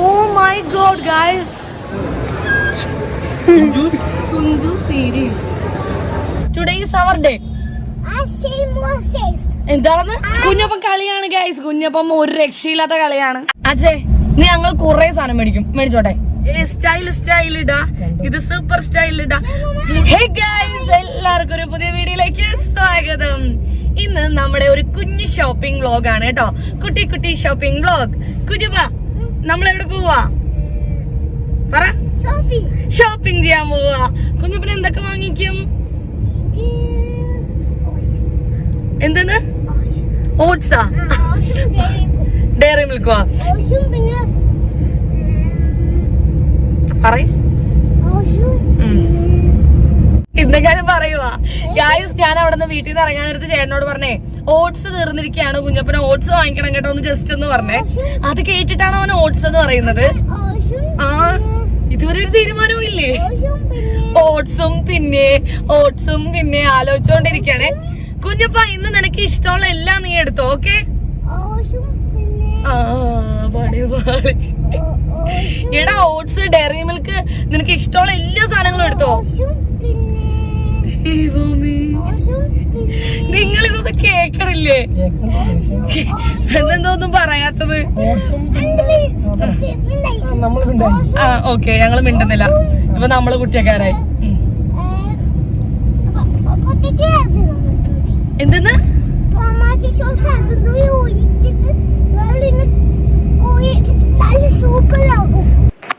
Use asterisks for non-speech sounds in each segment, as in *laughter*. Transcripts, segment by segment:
Oh my god guys juice Kunju series today is our day എന്താണെന്ന്? കുഞ്ഞപ്പം കളിയാണ് guys Kunjappan ഒരു രക്ഷയില്ലാത്ത കളിയാണ്. അജയ് നീ ഞങ്ങൾ കുറെ സാധനം മേടിക്കും. മേടിച്ചോട്ടെ? സ്റ്റൈൽ സ്റ്റൈൽ ഇടാ. ഇത് സൂപ്പർ സ്റ്റൈൽ ഇടാ. ഹേ ഗൈസ് എല്ലാവർക്കും ഒരു പുതിയ വീഡിയോയിലേക്ക് സ്വാഗതം. ഇന്ന് നമ്മുടെ ഒരു കുഞ്ഞു ഷോപ്പിംഗ് വ്ലോഗ് ആണ് കേട്ടോ. കുട്ടി കുട്ടി ഷോപ്പിംഗ് വ്ലോഗ് കുഞ്ഞപ്പ നമ്മൾ എവിടെ പോവാ? പറ. ഷോപ്പിംഗ് ഷോപ്പിംഗ് ചെയ്യാൻ പോവാ. കുഞ്ഞപ്പന എന്തൊക്കെ വാങ്ങിക്കും? എന്തെന്ന്? ഓട്സാ ഡയറി മിൽക്കോ പറയും. ഇന്നെക്കാരും പറയുവാ ഗായ്സ് ഞാൻ അവിടെ നിന്ന് വീട്ടിൽ നിന്ന് ഇറങ്ങാൻ നേരത്ത് ചേട്ടനോട് പറഞ്ഞേ ഓട്സ് തീർന്നിരിക്കുകയാണ് കുഞ്ഞപ്പന. ഓട്സ് വാങ്ങിക്കണം കേട്ടോ ഒന്ന് ജസ്റ്റ് ഒന്ന് പറഞ്ഞേ. അത് കേട്ടിട്ടാണ് അവൻ ഓട്സ് എന്ന് പറയുന്നത്. ആ ഇതുവരെ ഒരു തീരുമാനവും ഇല്ലേ? ഓട്സും പിന്നെ ഓട്സും പിന്നെ ആലോചിച്ചോണ്ടിരിക്കാണ് കുഞ്ഞപ്പ ഇന്ന് നിനക്ക് ഇഷ്ടമുള്ള എല്ലാം നീ എടുത്തോ ഓക്കെ? എടാ ഓട്സ് ഡയറി മിൽക്ക് നിനക്ക് ഇഷ്ടമുള്ള എല്ലാ സാധനങ്ങളും എടുത്തോ? ദൈവമേ. നിങ്ങൾ ഇതൊന്നും കേക്കണില്ലേ എന്തെന്തോന്നും പറയാത്തത്? ആ ഓക്കെ ഞങ്ങൾ മിണ്ടുന്നില്ല. ഇപ്പൊ നമ്മൾ കുട്ടിയക്കാരായി. എന്തെന്ന്? സൂപ്പറാകും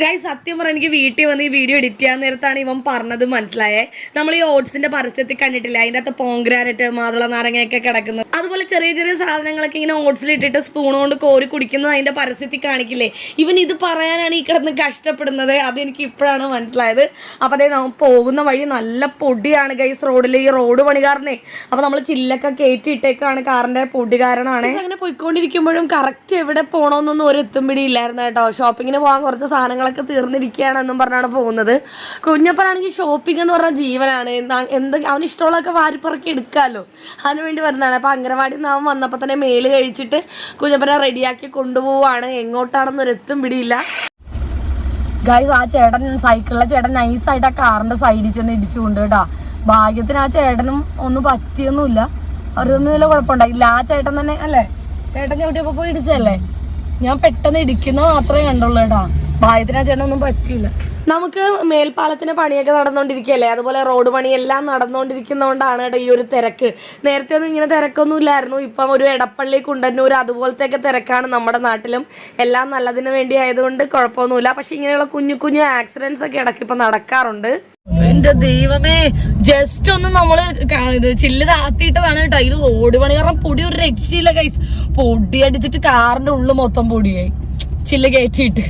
ഗായ് സത്യം പറഞ്ഞ എനിക്ക് വീട്ടിൽ വന്ന് ഈ വീഡിയോ എഡിറ്റ് ചെയ്യാൻ നേരത്താണ് ഇവൻ പറഞ്ഞത് മനസ്സിലായേ. നമ്മൾ ഈ ഓട്സിന്റെ പരസ്യത്തിൽ കണ്ടിട്ടില്ല? അതിന്റെ അകത്ത് പോങ്ക്രാനറ്റ് മാതള നാരങ്ങയൊക്കെ കിടക്കുന്നത് അതുപോലെ ചെറിയ ചെറിയ സാധനങ്ങളൊക്കെ ഇങ്ങനെ ഓട്സിൽ ഇട്ടിട്ട് സ്പൂൺ കൊണ്ട് കോരി കുടിക്കുന്നത് അതിന്റെ പരസ്യത്തിൽ കാണിക്കില്ലേ? ഇവൻ ഇത് പറയാനാണ് ഈ കിടന്ന് കഷ്ടപ്പെടുന്നത്. അതെനിക്ക് ഇപ്പോഴാണ് മനസ്സിലായത്. അപ്പൊ അതേ നമ്മൾ പോകുന്ന വഴി നല്ല പൊടിയാണ് ഗൈസ് റോഡിൽ ഈ റോഡ് പണികാരനെ അപ്പോൾ അപ്പൊ നമ്മൾ ചില്ലൊക്കെ കയറ്റി ഇട്ടേക്കാണ് കാറിന്റെ പൊടി കാരണമാണ് അങ്ങനെ പോയിക്കൊണ്ടിരിക്കുമ്പോഴും കറക്റ്റ് എവിടെ പോകണമെന്നൊന്നും ഒരു എത്തും പിടിയില്ലായിരുന്നു കേട്ടോ. ഷോപ്പിങ്ങിന് പോകാൻ കുറച്ച് സാധനങ്ങളൊക്കെ തീർന്നിരിക്കുകയാണെന്നും പറഞ്ഞാണ് പോകുന്നത്. കുഞ്ഞപ്പനാണെങ്കിൽ ഷോപ്പിംഗ് എന്ന് പറഞ്ഞ ജീവനാണ്. എന്താ അവന് ഇഷ്ടമുള്ളതൊക്കെ വാരിപ്പറക്കി എടുക്കാമല്ലോ അതിന് വേണ്ടി വരുന്നതാണ്. അപ്പം അംഗനവാടി നിന്ന് അവൻ വന്നപ്പോൾ തന്നെ മേൽ കഴിച്ചിട്ട് കുഞ്ഞപ്പനെ റെഡിയാക്കി കൊണ്ടുപോവാണ് എങ്ങോട്ടാണെന്നൊരു എത്തും പിടിയില്ല. ഗൈസ് ആ ചേട്ടൻ സൈക്കിളിലെ ചേട്ടൻ നൈസായിട്ട് ആ കാറിന്റെ സൈഡിൽ ചെന്ന് ഇടിച്ചുകൊണ്ട് കേട്ടാ. ഭാഗ്യത്തിന് ആ ചേട്ടനും ഒന്നും പറ്റിയൊന്നുമില്ല. അവരൊന്നും വലിയ കുഴപ്പമുണ്ടായില്ല ആ ചേട്ടൻ തന്നെ അല്ലേ? ചേട്ടൻ ചവിട്ടിയപ്പോ പോയി ഇടിച്ചല്ലേ ഞാൻ പെട്ടെന്ന് ഇടിക്കുന്ന മാത്രമേ കണ്ടുള്ളൂ കേട്ടാ. ഭാഗ്യത്തിന് പറ്റില്ല ചേട്ടനൊന്നും പറ്റിയില്ല. നമുക്ക് മേൽപ്പാലത്തിന് പണിയൊക്കെ നടന്നുകൊണ്ടിരിക്കുകയല്ലേ അതുപോലെ റോഡ് പണിയെല്ലാം നടന്നുകൊണ്ടിരിക്കുന്നതുകൊണ്ടാണ് കേട്ടോ ഈ ഒരു തിരക്ക്. നേരത്തെ ഒന്നും ഇങ്ങനെ തിരക്കൊന്നും ഇല്ലായിരുന്നു ഇപ്പം ഒരു എടപ്പള്ളി കുണ്ടന്നൂർ അതുപോലത്തെയൊക്കെ തിരക്കാണ് നമ്മുടെ നാട്ടിലും. എല്ലാം നല്ലതിന് വേണ്ടി ആയതുകൊണ്ട് കുഴപ്പമൊന്നുമില്ല. പക്ഷെ ഇങ്ങനെയുള്ള കുഞ്ഞു കുഞ്ഞു ആക്സിഡൻസ് ഒക്കെ ഇടയ്ക്ക് ഇപ്പം നടക്കാറുണ്ട്. എന്റെ ദൈവമേ ജസ്റ്റ് ഒന്ന് നമ്മൾ ചില്ല് താത്തിയിട്ടതാണ് കേട്ടോ. ഇത് റോഡ് പണി കാരണം പൊടി ഒരു രക്ഷയില്ല കൈസ് പൊടി അടിച്ചിട്ട് കാറിന്റെ ഉള്ളു മൊത്തം പൊടിയായി. ചില്ല് കയറ്റിയിട്ട്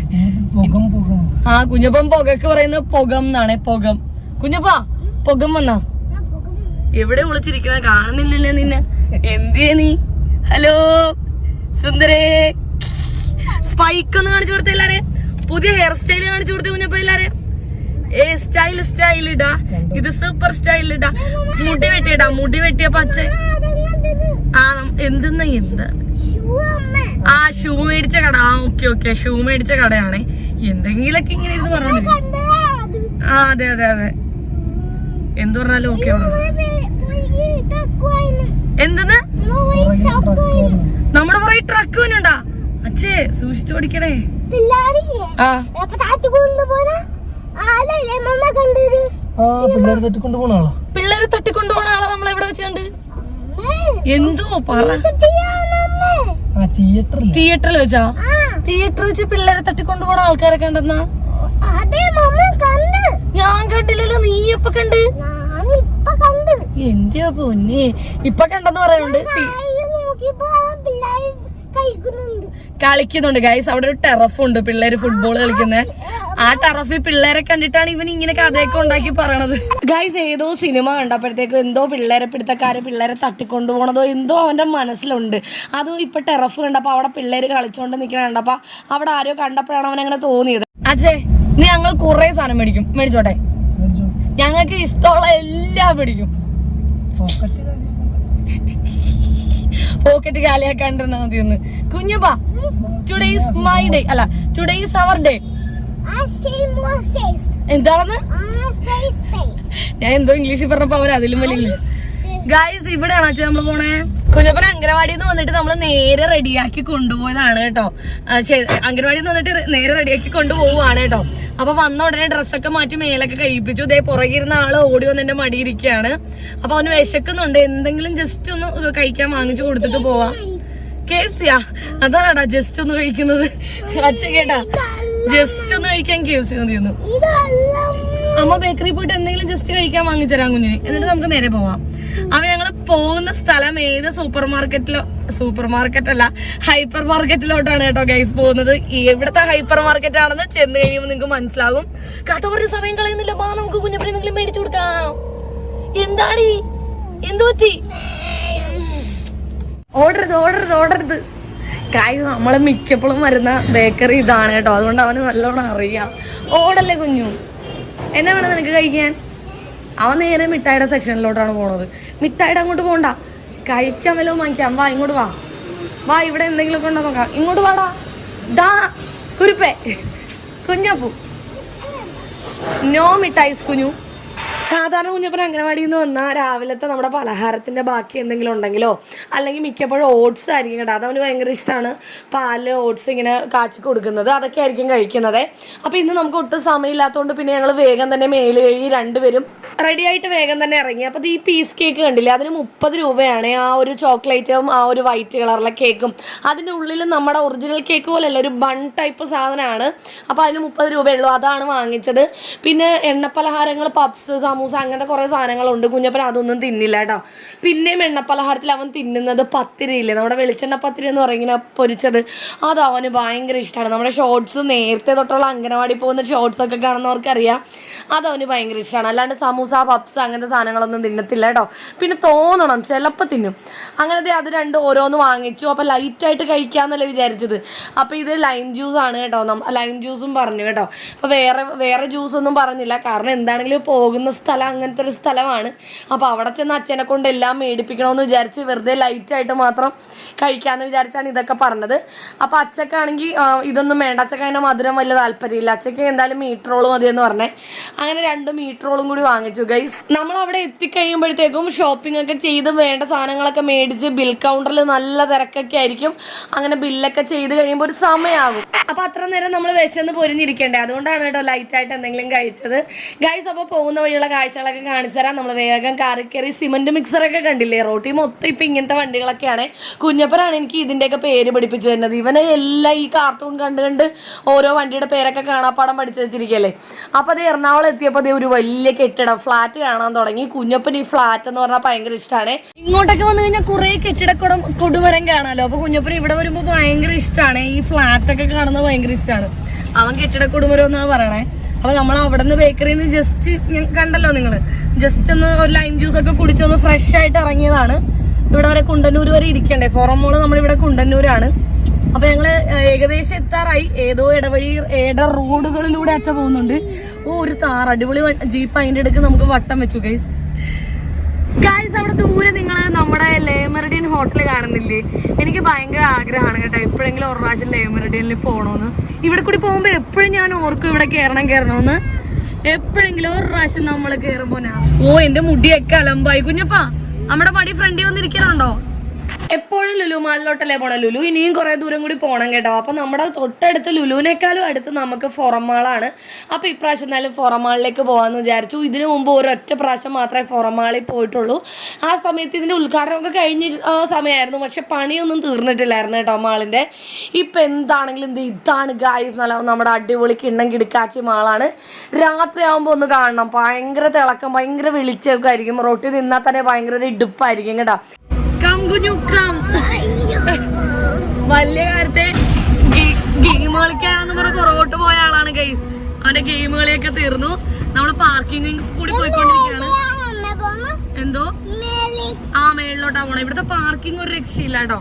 ആ കുഞ്ഞപ്പം പുകക്ക് പറയുന്ന പുകം എന്നാണ് പുകം. കുഞ്ഞപ്പാ പുകം വന്നാ? എവിടെ വിളിച്ചിരിക്കണ കാണുന്നില്ലല്ലേ നിന്നെ. എന്തിയെ നീ? ഹലോ സുന്ദരേ. സ്പൈക്ക് ഒന്ന് കാണിച്ചു കൊടുത്ത എല്ലാരെ. പുതിയ ഹെയർ സ്റ്റൈൽ കാണിച്ചു കൊടുത്ത കുഞ്ഞപ്പ എല്ലാരെ. ഏ സ്റ്റൈൽ സ്റ്റൈൽ ഇടാ. ഇത് സൂപ്പർ സ്റ്റൈൽ ഇടാ. മുടി വെട്ടിയിടാ മുടി വെട്ടിയ പച്ച. ആ എന്തെന്നാ എന്താ? ആ ഷൂ മേടിച്ച കട. ആ ഓക്കെ ഓക്കെ. ഷൂ മേടിച്ച കടയാണ്. എന്തെങ്കിലൊക്കെ ഇങ്ങനെ ഇത് പറഞ്ഞു ആ അതെ അതെ അതെ. എന്ത് പറഞ്ഞാലും ഓക്കെ എന്തെന്ന്? നമ്മുടെ പുറകെ ട്രക്ക് വന്നുണ്ടാ അച്ഛേ സൂക്ഷിച്ചു ഓടിക്കണേ. ആ. ആ പിള്ളേർ പോണ ആളാ. പിള്ളേര് തട്ടിക്കൊണ്ടുപോണ ആളെ നമ്മൾ എവിടെ വെച്ച് എന്തോ പറ. തിയേറ്ററിൽ തിയേറ്ററിൽ വെച്ചാ? തിയേറ്ററിൽ വെച്ച് പിള്ളേരെ തട്ടിക്കൊണ്ടുപോണ ആൾക്കാരെ ആൾക്കാരൊക്കെ ഉണ്ടെന്നാ ഞാൻ കണ്ടില്ലല്ലോ നീ എപ്പ കണ്ട്. ഞാൻ ഇപ്പൊ കണ്ട്. എന്റെ പൊന്നെ. ഇപ്പൊ കണ്ടെന്ന് പറയുന്നുണ്ട്. കളിക്കുന്നുണ്ട്. ഗൈസ് അവിടെ ഒരു ടെറഫ് ഉണ്ട്. പിള്ളേര് ഫുട്ബോൾ കളിക്കുന്നത് ആ ടെറഫിൽ പിള്ളേരെ കണ്ടിട്ടാണ് ഇവൻ ഇങ്ങനെ കഥയൊക്കെ ഉണ്ടാക്കി പറയണത്. ഗൈസ് ഏതോ സിനിമ കണ്ടപ്പോഴത്തേക്കും എന്തോ പിള്ളേരെ പിടുത്തക്കാര് പിള്ളേരെ തട്ടിക്കൊണ്ടുപോണതോ എന്തോ അവന്റെ മനസ്സിലുണ്ട്. അതും ഇപ്പൊ ടെറഫ് കണ്ടപ്പോ അവിടെ പിള്ളേര് കളിച്ചോണ്ട് നിൽക്കണ കണ്ടപ്പോ അവിടെ ആരോ കണ്ടപ്പോഴാണ് അവൻ അങ്ങനെ തോന്നിയത്. അച്ഛേ നീ ഞങ്ങൾ കുറെ സാധനം മേടിക്കും. മേടിച്ചോട്ടെ? മേടിച്ചോ. ഞങ്ങൾക്ക് ഇഷ്ടമുള്ള എല്ലാം മേടിക്കും. പോക്കറ്റ് കാലിയാക്കാണ്ടിരുന്ന മതി ഒന്ന് കുഞ്ഞപ്പാ ടുഡേസ് മൈ ഡേ അല്ല ടുഡേസ് അവർ ഡേ. എന്താണെന്ന്. ഞാൻ എന്തോ ഇംഗ്ലീഷിൽ പറഞ്ഞപ്പോ അവർ അതിലും വലിയ ഇംഗ്ലീഷ് ഗായ്സ് ഇവിടെയാണ് അച്ഛൻ നമ്മൾ പോണേ? കുഞ്ഞപ്പൻ അംഗനവാടിയിൽ നിന്ന് വന്നിട്ട് നമ്മൾ നേരെ റെഡിയാക്കി കൊണ്ടുപോയതാണ് കേട്ടോ. അംഗനവാടിയിൽ നിന്ന് വന്നിട്ട് നേരെ റെഡിയാക്കി കൊണ്ടുപോവാണ് കേട്ടോ. അപ്പൊ വന്ന ഉടനെ ഡ്രസ്സൊക്കെ മാറ്റി മേലൊക്കെ കഴിപ്പിച്ചു. ഇതേ പുറകിരുന്ന ആൾ ഓടി വന്ന് എന്റെ മടിയിരിക്കുകയാണ് അപ്പൊ അവന് വിശക്കുന്നുണ്ട്. എന്തെങ്കിലും ജസ്റ്റ് ഒന്ന് കഴിക്കാൻ വാങ്ങിച്ചു കൊടുത്തിട്ട് പോവാം. കേസിയാ അതാണാ ജസ്റ്റ് ഒന്ന് കഴിക്കുന്നത്. അച്ഛ കേട്ടാ ജസ്റ്റ് ഒന്ന് കഴിക്കാൻ കേസിയ തീർന്നു അമ്മ ബേക്കറി പോയിട്ട് എന്തെങ്കിലും ജസ്റ്റ് കഴിക്കാൻ വാങ്ങിച്ചരാം കുഞ്ഞിന്. എന്നിട്ട് നമുക്ക് നേരെ പോവാം. അപ്പൊ ഞങ്ങൾ പോകുന്ന സ്ഥലം ഏത് സൂപ്പർ മാർക്കറ്റിലോ സൂപ്പർ മാർക്കറ്റ് അല്ല ഹൈപ്പർ മാർക്കറ്റിലോട്ടാണ് കേട്ടോ ഗൈസ് പോകുന്നത്. എവിടത്തെ ഹൈപ്പർ മാർക്കറ്റ് ആണെന്ന് ചെന്ന് കഴിയുമ്പോൾ നിങ്ങൾക്ക് മനസ്സിലാകും. കഥ പറഞ്ഞ സമയം കളയുന്നില്ല. ബാ നമുക്ക് കുഞ്ഞപ്പനെ എന്തെങ്കിലും മേടിച്ചു കൊടുക്കാം. എന്താടി? എന്തു പറ്റി? ഓടരുത് ഓടരുത് ഓടരുത്. കായ് നമ്മളെ മിക്കപ്പോഴും വരുന്ന ബേക്കറി ഇതാണ് കേട്ടോ. അതുകൊണ്ട് അവന് നല്ലോണം അറിയാം. ഓടല്ലേ കുഞ്ഞു? എന്നാ വേണം നിനക്ക് കഴിക്കാൻ? അവൻ നേരെ മിഠായിയുടെ സെക്ഷനിലോട്ടാണ് പോണത്. മിഠായിയുടെ അങ്ങോട്ട് പോണ്ട. കഴിക്കാൻ വല്ലതും വാങ്ങിക്കാം. വാ ഇങ്ങോട്ട് വാ. വാ ഇവിടെ എന്തെങ്കിലും ഉണ്ടോ നോക്കാം. ഇങ്ങോട്ട് വാടാ. ദാ കുരുപ്പേ. കുഞ്ഞപ്പു. നോ മിഠായിസ് കുഞ്ഞു. സാധാരണ കുഞ്ഞപ്പൻ അംഗനവാടിയിൽ നിന്ന് വന്നാൽ രാവിലത്തെ നമ്മുടെ പലഹാരത്തിന്റെ ബാക്കി എന്തെങ്കിലും ഉണ്ടെങ്കിലോ അല്ലെങ്കിൽ മിക്കപ്പോഴും ഓട്സ് ആയിരിക്കും കേട്ടോ. അതവന് ഭയങ്കര ഇഷ്ടമാണ് പാൽ ഓട്സ് ഇങ്ങനെ കാച്ചി കൊടുക്കുന്നത്. അതൊക്കെ ആയിരിക്കും കഴിക്കുന്നത്. അപ്പോൾ ഇന്ന് നമുക്ക് ഒട്ടും സമയമില്ലാത്തതുകൊണ്ട് പിന്നെ ഞങ്ങൾ വേഗം തന്നെ മേൽ കഴുകി രണ്ടുപേരും റെഡി ആയിട്ട് വേഗം തന്നെ ഇറങ്ങി. അപ്പോൾ ഈ പീസ് കേക്ക് കണ്ടില്ലേ അതിന് മുപ്പത് രൂപയാണ് ആ ഒരു ചോക്ലേറ്റും ആ ഒരു വൈറ്റ് കളറിലെ കേക്കും അതിന്റെ ഉള്ളിൽ നമ്മുടെ ഒറിജിനൽ കേക്ക് പോലെയല്ല ഒരു ബൺ ടൈപ്പ് സാധനമാണ്. അപ്പോൾ അതിന് മുപ്പത് രൂപയുള്ളൂ അതാണ് വാങ്ങിച്ചത്. പിന്നെ എണ്ണപ്പലഹാരങ്ങൾ പപ്സ് സമൂസ അങ്ങനത്തെ കുറേ സാധനങ്ങളുണ്ട്. കുഞ്ഞപ്പൻ അതൊന്നും തിന്നില്ല കേട്ടോ. പിന്നെയും എണ്ണപ്പലഹാരത്തിൽ അവൻ തിന്നുന്നത് പത്തിരി ഇല്ലേ നമ്മുടെ വെളിച്ചെണ്ണ പത്തിരി എന്ന് പറയുന്ന പൊരിച്ചത്. അത് അവന് ഭയങ്കര ഇഷ്ടമാണ് നമ്മുടെ ഷോർട്സ് നേരത്തെ തൊട്ടുള്ള അംഗനവാടി പോകുന്ന ഷോർട്സ് ഒക്കെ കാണുന്നവർക്കറിയാം അത് അവന് ഭയങ്കര ഇഷ്ടമാണ് അല്ലാണ്ട് സമൂസ പപ്സ് അങ്ങനത്തെ സാധനങ്ങളൊന്നും തിന്നത്തില്ല കേട്ടോ. പിന്നെ തോന്നണം. ചിലപ്പോൾ തിന്നും. അങ്ങനത്തെ അത് രണ്ട് ഓരോന്ന് വാങ്ങിച്ചു. അപ്പോൾ ലൈറ്റായിട്ട് കഴിക്കാമെന്നല്ലേ വിചാരിച്ചത്. അപ്പോൾ ഇത് ലൈം ജ്യൂസ് ആണ് കേട്ടോ. ലൈം ജ്യൂസും പറഞ്ഞു കേട്ടോ. അപ്പോൾ വേറെ വേറെ ജ്യൂസൊന്നും പറഞ്ഞില്ല. കാരണം എന്താണെങ്കിലും പോകുന്ന സ്ഥലം അങ്ങനത്തെ ഒരു സ്ഥലമാണ്. അപ്പോൾ അവിടെ ചെന്ന് അച്ഛനെ കൊണ്ട് എല്ലാം മേടിപ്പിക്കണമെന്ന് വിചാരിച്ച് വെറുതെ ലൈറ്റായിട്ട് മാത്രം കഴിക്കാമെന്ന് വിചാരിച്ചാണ് ഇതൊക്കെ പറഞ്ഞത്. അപ്പോൾ അച്ഛക്കാണെങ്കിൽ ഇതൊന്നും വേണ്ട. അച്ഛക്ക് അതിന്റെ മധുരം വലിയ താല്പര്യമില്ല. അച്ഛക്ക് എന്തായാലും മീറ്റ് റോൾ മതിയെന്ന് പറഞ്ഞേ. അങ്ങനെ രണ്ട് മീറ്റ് റോളും കൂടി വാങ്ങിച്ചു ഗൈസ് നമ്മൾ അവിടെ എത്തിക്കഴിയുമ്പോഴത്തേക്കും ഷോപ്പിംഗ് ഒക്കെ ചെയ്ത് വേണ്ട സാധനങ്ങളൊക്കെ മേടിച്ച് ബിൽ കൗണ്ടറിൽ നല്ല തിരക്കൊക്കെ ആയിരിക്കും. അങ്ങനെ ബില്ലൊക്കെ ചെയ്ത് കഴിയുമ്പോൾ ഒരു സമയമാകും അപ്പോൾ അത്ര നേരം നമ്മൾ വിശന്ന് പൊരിഞ്ഞിരിക്കണ്ടേ? അതുകൊണ്ടാണ് കേട്ടോ ലൈറ്റായിട്ട് എന്തെങ്കിലും കഴിച്ചത്. ഗൈസ് അപ്പോൾ പോകുന്ന വഴിയുള്ള കാഴ്ചകളൊക്കെ കാണിച്ചു തരാം. നമ്മൾ വേഗം കാറി കയറി സിമന്റ് മിക്സറൊക്കെ കണ്ടില്ലേ? റോട്ടി മൊത്തം ഇപ്പം ഇങ്ങനത്തെ വണ്ടികളൊക്കെയാണ്. കുഞ്ഞപ്പനാണ് എനിക്ക് ഇതിന്റെയൊക്കെ പേര് പഠിപ്പിച്ചു തരുന്നത്. ഇവനെ എല്ലാം ഈ കാർട്ടൂൺ കണ്ട് കണ്ട് ഓരോ വണ്ടിയുടെ പേരൊക്കെ കാണാപ്പാടം പഠിച്ചു വെച്ചിരിക്കുകയല്ലേ? അപ്പോൾ അത് എറണാകുളം എത്തിയപ്പോൾ അതേ ഒരു വലിയ കെട്ടിടം ഫ്ലാറ്റ് കാണാൻ തുടങ്ങി. കുഞ്ഞപ്പൻ ഈ ഫ്ലാറ്റ് എന്ന് പറഞ്ഞാൽ ഭയങ്കര ഇഷ്ടമാണ് ഇങ്ങോട്ടൊക്കെ വന്നു കഴിഞ്ഞാൽ കുറേ കെട്ടിടക്കൊടം കൊടുവരം കാണാമല്ലോ അപ്പോൾ കുഞ്ഞപ്പൻ ഇവിടെ വരുമ്പോൾ ഭയങ്കര ഇഷ്ടമാണ് ഈ ഫ്ലാറ്റൊക്കെ കാണുന്നത് ഭയങ്കര ഇഷ്ടമാണ് അവൻ കെട്ടിട കൊടുമരം എന്നാണ് പറയണേ. അപ്പൊ നമ്മൾ അവിടെ നിന്ന് ബേക്കറിയിൽ നിന്ന് ജസ്റ്റ് കണ്ടല്ലോ നിങ്ങൾ ജസ്റ്റ് ഒന്ന് ഒരു ലൈം ജ്യൂസ് ഒക്കെ കുടിച്ചൊന്ന് ഫ്രഷ് ആയിട്ട് ഇറങ്ങിയതാണ്. ഇവിടെ വരെ കുണ്ടന്നൂർ വരെ ഇരിക്കണ്ടേ? ഫോറം മോൾ നമ്മളിവിടെ കുണ്ടന്നൂരാണ്. അപ്പൊ ഞങ്ങൾ ഏകദേശം എത്താറായി. ഏതോ ഇടവഴി ഏട റോഡുകളിലൂടെ അച്ഛ പോകുന്നുണ്ട്. ഓ ഒരു താർ അടിപൊളി ജീപ്പ് അതിന്റെ ഇടയ്ക്ക് നമുക്ക് വട്ടം വെച്ചു ഗൈസ് ഗൈസ് അവിടെ ദൂരെ നിങ്ങൾ നമ്മുടെ ലേമറിഡിയൻ ഹോട്ടൽ കാണുന്നില്ലേ? എനിക്ക് ഭയങ്കര ആഗ്രഹമാണ് കേട്ടോ. എപ്പോഴെങ്കിലും ഒരു പ്രാവശ്യം ലേമറിഡിയനിൽ പോകണമെന്ന് ഇവിടെ കൂടി പോകുമ്പോൾ എപ്പോഴും ഞാൻ ഓർക്കും ഇവിടെ കയറണം കയറണമെന്ന് എപ്പോഴെങ്കിലും ഒരു പ്രാവശ്യം നമ്മൾ കയറുമ്പോ ഞാൻ ഓ എന്റെ മുടിയൊക്കെ അലമ്പായി. കുഞ്ഞപ്പാ നമ്മുടെ മടി ഫ്രണ്ടിൽ വന്നിരിക്കണുണ്ടോ? എപ്പോഴും ലുലു മാളിലോട്ടല്ലേ പോണം? ലുലു ഇനിയും കുറേ ദൂരം കൂടി പോകണം കേട്ടോ. അപ്പം നമ്മുടെ തൊട്ടടുത്ത് ലുലുവിനേക്കാളും അടുത്ത് നമുക്ക് ഫോറം മാളാണ്. അപ്പോൾ ഇപ്രാവശ്യം എന്നാലും ഫോറം മാളിലേക്ക് പോകാമെന്ന് വിചാരിച്ചു. ഇതിനു മുമ്പ് ഒരൊറ്റ പ്രാവശ്യം മാത്രമേ ഫോറം മാളിൽ പോയിട്ടുള്ളൂ. ആ സമയത്ത് ഇതിന്റെ ഉദ്ഘാടനമൊക്കെ കഴിഞ്ഞ സമയമായിരുന്നു. പക്ഷെ പണിയൊന്നും തീർന്നിട്ടില്ലായിരുന്നു കേട്ടോ മാളിന്റെ ഇപ്പം എന്താണെങ്കിലും ഇത് ഇതാണ് ഗായ്സ് നല്ല നമ്മുടെ അടിപൊളി കിണ്ണം കിടക്കാച്ചി മാളാണ്. രാത്രി ആകുമ്പോൾ ഒന്ന് കാണണം. ഭയങ്കര തിളക്കം ഭയങ്കര വെളിച്ചമൊക്കെ ആയിരിക്കും. റൊട്ടി നിന്നാൽ തന്നെ ഭയങ്കര ഒരു ഇടുപ്പായിരിക്കും കേട്ടോ. കം കുഞ്ഞു കം വലിയ കാര്യത്തെ ഗെയിം കളിക്കാനെന്ന് പറഞ്ഞ പുറകോട്ട് പോയ ആളാണ് ഗൈസ്. അവന്റെ ഗെയിം കളിയൊക്കെ തീർന്നു. നമ്മൾ പാർക്കിംഗ് കൂടി പോയിക്കൊണ്ടിരിക്കുകയാണ്. എന്തോ? ആ മേളിലോട്ടാ പോണേ. ഇവിടുത്തെ പാർക്കിംഗ് ഒരു രക്ഷയില്ല കേട്ടോ.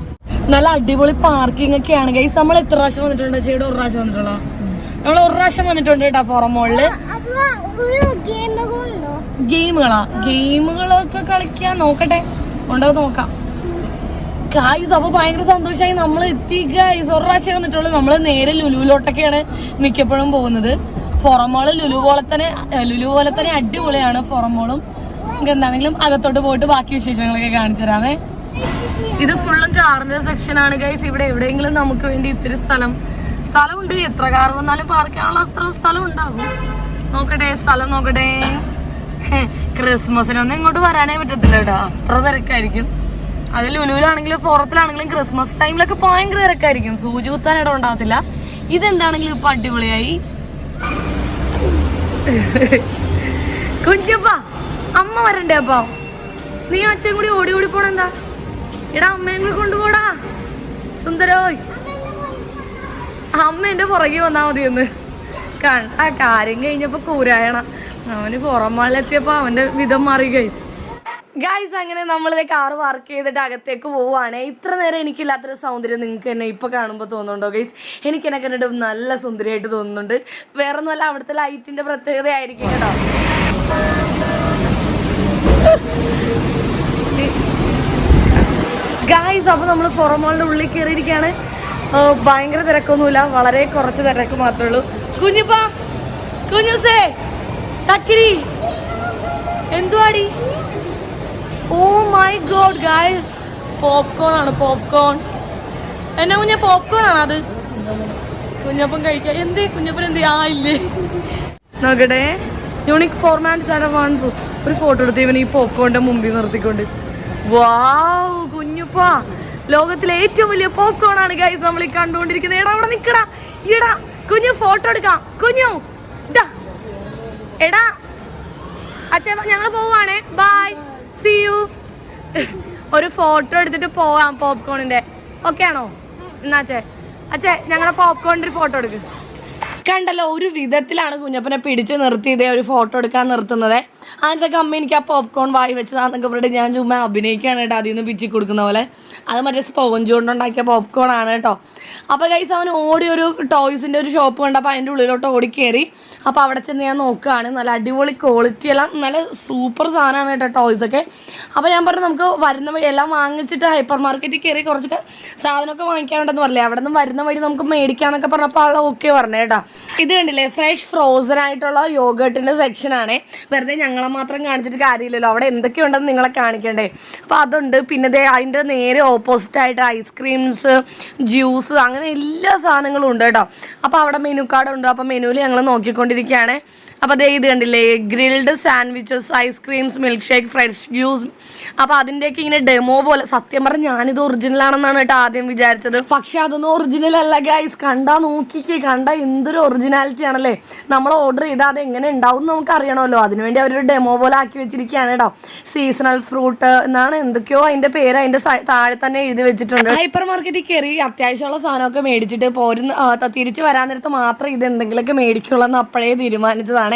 നല്ല അടിപൊളി പാർക്കിംഗ് ഒക്കെയാണ്. ഗൈസ് നമ്മൾ എത്ര പ്രാവശ്യം വന്നിട്ടുണ്ട്? ചേട്ടാ ഒരു പ്രാവശ്യം വന്നിട്ടുള്ളോ? നമ്മൾ ഒരു പ്രാവശ്യം വന്നിട്ടുണ്ട് കേട്ടോ ഫോറം മോളിൽ. ഗെയിമുകളാ? ഗെയിമുകളൊക്കെ കളിക്കാൻ നോക്കട്ടെ. ഉണ്ടോ നോക്കാം. ഗായ്സ് അപ്പൊ ഭയങ്കര സന്തോഷമായി നമ്മൾ എത്തി ഗായ്സ് ഒരു പ്രാവശ്യം വന്നിട്ടുള്ളൂ. നമ്മൾ നേരെ ലുലുവിലോട്ടൊക്കെയാണ് മിക്കപ്പോഴും പോകുന്നത്. ഫൊറമോൾ ലുലു പോലെ തന്നെ ലുലു പോലെ തന്നെ അടിപൊളിയാണ് ഫൊറമോളും നമുക്ക് എന്താണെങ്കിലും അകത്തോട്ട് പോയിട്ട് ബാക്കി വിശേഷങ്ങളൊക്കെ കാണിച്ചു തരാമേ. ഇത് ഫുള്ളും കാറിന്റെ സെക്ഷൻ ആണ് ഗൈസ് ഇവിടെ എവിടെയെങ്കിലും നമുക്ക് വേണ്ടി ഇത്തിരി സ്ഥലം സ്ഥലമുണ്ട്. എത്ര കാർ വന്നാലും പാർക്ക് ചെയ്യാനുള്ള അത്ര സ്ഥലം ഉണ്ടാകും. നോക്കട്ടെ സ്ഥലം നോക്കട്ടെ. ക്രിസ്മസിനൊന്നും ഇങ്ങോട്ട് വരാനേ പറ്റത്തില്ല കേട്ടോ. അത്ര തിരക്കായിരിക്കും. അത് ലുലുവിലാണെങ്കിലും ഫോറത്തിലാണെങ്കിലും ക്രിസ്മസ് ടൈമിലൊക്കെ ഭയങ്കര തിരക്കായിരിക്കും. സൂചി കുത്താൻ ഇടം ഉണ്ടാകത്തില്ല. ഇതെന്താണെങ്കിലും ഇപ്പൊ അടിപൊളിയായി. കുഞ്ഞപ്പ അമ്മ വരണ്ടേ അപ്പൊ? നീ അച്ഛൻ കൂടി ഓടി ഓടി പോണെന്താ? എടാ അമ്മയും കൂടി കൊണ്ടുപോടാ. സുന്ദരോയ്. അമ്മ എന്റെ പുറകെ വന്നാ മതി ഒന്ന് കണ്ട കാര്യം കഴിഞ്ഞപ്പോ കൂരായണ. അവന് പുറം മാളിലെത്തിയപ്പോ അവന്റെ വിധം മാറി ഗൈസ് ഗൈസ് അങ്ങനെ നമ്മളിതേ കാർ വർക്ക് ചെയ്തിട്ട് അകത്തേക്ക് പോവുകയാണ് ഇത്ര നേരം എനിക്കില്ലാത്തൊരു സൗന്ദര്യം നിങ്ങൾക്ക് തന്നെ ഇപ്പം കാണുമ്പോൾ തോന്നുന്നുണ്ടോ ഗൈസ് എനിക്ക് എന്നെ കണ്ടിട്ട് നല്ല സുന്ദരിയായിട്ട് തോന്നുന്നുണ്ട്. വേറെ ഒന്നുമല്ല അവിടുത്തെ ലൈറ്റിന്റെ പ്രത്യേകത ആയിരിക്കും കേട്ടോ ഗായ്സ് അപ്പോൾ നമ്മൾ പുറമോളുടെ ഉള്ളിൽ കയറിയിരിക്കുകയാണ് ഭയങ്കര തിരക്കൊന്നുമില്ല വളരെ കുറച്ച് തിരക്ക് മാത്രമേ ഉള്ളൂ. കുഞ്ഞിപ്പാ കുഞ്ഞുസേ തക്കിരി. എന്തുവാടി? Oh my god guys popcorn ആണ് പോപ്കോൺ എന്നാ കുഞ്ഞ പോപ്കോൺ ആണ് അത്. കുഞ്ഞപ്പം കഴിക്കാം. എന്തേ കുഞ്ഞപ്പൻ എന്തേ? ആ ഇല്ലേ. നോക്കട്ടെ. യൂണിക് ഫോർമാറ്റ് ആണ് വൺ ഒരു ഫോട്ടോ എടുത്ത് ഇവൻ ഈ പോപ്കോണിന്റെ മുമ്പിൽ നിർത്തിക്കൊണ്ട്. വാവ് കുഞ്ഞുപ്പാ. ലോകത്തിലെ ഏറ്റവും വലിയ പോപ്കോൺ ആണ് ഗൈസ് നമ്മൾ ഈ കണ്ടുകൊണ്ടിരിക്കുന്നത്. എടാ അവിടെ നിക്കടാ. എടാ കുഞ്ഞു ഫോട്ടോ എടുക്കാം. കുഞ്ഞു എടാ. അച്ഛൻ ഞങ്ങൾ പോവാണേ. ബൈ സി യു ഒരു ഫോട്ടോ എടുത്തിട്ട് പോവാം പോപ്കോണിന്റെ ഓക്കെ ആണോ? എന്നാ അച്ഛേ അച്ഛേ ഞങ്ങളുടെ പോപ്കോണിന്റെ ഒരു ഫോട്ടോ എടുക്ക്. കണ്ടല്ലോ ഒരു വിധത്തിലാണ് കുഞ്ഞപ്പനെ പിടിച്ച് നിർത്തിയതേ ഒരു ഫോട്ടോ എടുക്കാൻ നിർത്തുന്നത്. അതിന്റെ അമ്മ എനിക്ക് ആ പോപ്കോൺ വായി വെച്ചതാണെന്നൊക്കെ പറഞ്ഞിട്ട് ഞാൻ ചുമ്മാ അഭിനയിക്കുകയാണ് കേട്ടോ അതിൽ നിന്ന് പിച്ചി കൊടുക്കുന്ന പോലെ. അത് മറ്റേ സ്പോഞ്ച് കൊണ്ടുണ്ടാക്കിയ പോപ്കോൺ ആണ് കേട്ടോ. അപ്പോൾ കൈസ് അവൻ ഓടി ഒരു ടോയ്സിന്റെ ഒരു ഷോപ്പ് കണ്ടപ്പോൾ അതിന്റെ ഉള്ളിലോട്ട് ഓടി അപ്പോൾ അവിടെ ചെന്ന് ഞാൻ നോക്കുകയാണ്. നല്ല അടിപൊളി ക്വാളിറ്റി എല്ലാം നല്ല സൂപ്പർ സാധനമാണ് കേട്ടോ ടോയ്സൊക്കെ അപ്പോൾ ഞാൻ പറഞ്ഞു നമുക്ക് വരുന്ന വഴി എല്ലാം വാങ്ങിച്ചിട്ട് ഹൈപ്പർ മാർക്കറ്റിൽ കയറി കുറച്ചൊക്കെ സാധനമൊക്കെ വാങ്ങിക്കാനുണ്ടെന്ന് പറഞ്ഞില്ലേ? അവിടെ നിന്ന് വരുന്ന വഴി നമുക്ക് മേടിക്കാന്നൊക്കെ പറഞ്ഞപ്പോൾ ആൾ ഓക്കെ പറഞ്ഞു ഇത് കണ്ടില്ലേ? ഫ്രഷ് ഫ്രോസൺ ആയിട്ടുള്ള യോഗേട്ടിന്റെ സെക്ഷനാണ് വെറുതെ ഞങ്ങളെ മാത്രം കാണിച്ചിട്ട് കാര്യമില്ലല്ലോ. അവിടെ എന്തൊക്കെയുണ്ടെന്ന് നിങ്ങളെ കാണിക്കണ്ടേ. അപ്പോൾ അതുണ്ട്. പിന്നെ ദേ അതിന്റെ നേരെ ഓപ്പോസിറ്റ് ആയിട്ട് ഐസ്ക്രീംസ് ജ്യൂസ് അങ്ങനെ എല്ലാ സാധനങ്ങളും ഉണ്ട് കേട്ടോ. അപ്പോൾ അവിടെ മെനു കാർഡ് ഉണ്ട്. അപ്പോൾ മെനുവിൽ ഞങ്ങൾ നോക്കിക്കൊണ്ടിരിക്കുകയാണ്. അപ്പോൾ അതേ ഇത് കണ്ടില്ലേ grilled sandwiches ice creams milk shake fresh juice അപ്പോൾ അതിന്റെയൊക്കെ ഇങ്ങനെ ഡെമോ പോലെ സത്യം പറഞ്ഞാൽ ഞാനിത് ഒറിജിനൽ ആണെന്നാണ് കേട്ടോ ആദ്യം വിചാരിച്ചത്. പക്ഷെ അതൊന്നും ഒറിജിനൽ അല്ല ഗൈസ് കണ്ടാ നോക്കിക്കേ കണ്ട എന്തൊരു ഒറിജിനാലിറ്റി ആണല്ലേ? നമ്മൾ ഓർഡർ ചെയ്താൽ അത് എങ്ങനെ ഉണ്ടാവും നമുക്ക് അറിയണമല്ലോ. അതിനുവേണ്ടി അവരൊരു ഡെമോ പോലെ ആക്കി വെച്ചിരിക്കുകയാണ് കേട്ടോ. സീസണൽ ഫ്രൂട്ട് എന്നാണ് എന്തൊക്കെയോ അതിന്റെ പേര് അതിന്റെ താഴെ തന്നെ എഴുതി വെച്ചിട്ടുണ്ട്. ഹൈപ്പർ മാർക്കറ്റിൽ കയറി അത്യാവശ്യമുള്ള സാധനമൊക്കെ മേടിച്ചിട്ട് പോരുന്ന തിരിച്ച് വരാൻ നേരത്ത് മാത്രം ഇത് എന്തെങ്കിലുമൊക്കെ മേടിക്കുള്ളൂ എന്ന് അപ്പോഴേ തീരുമാനിച്ചതാണേ.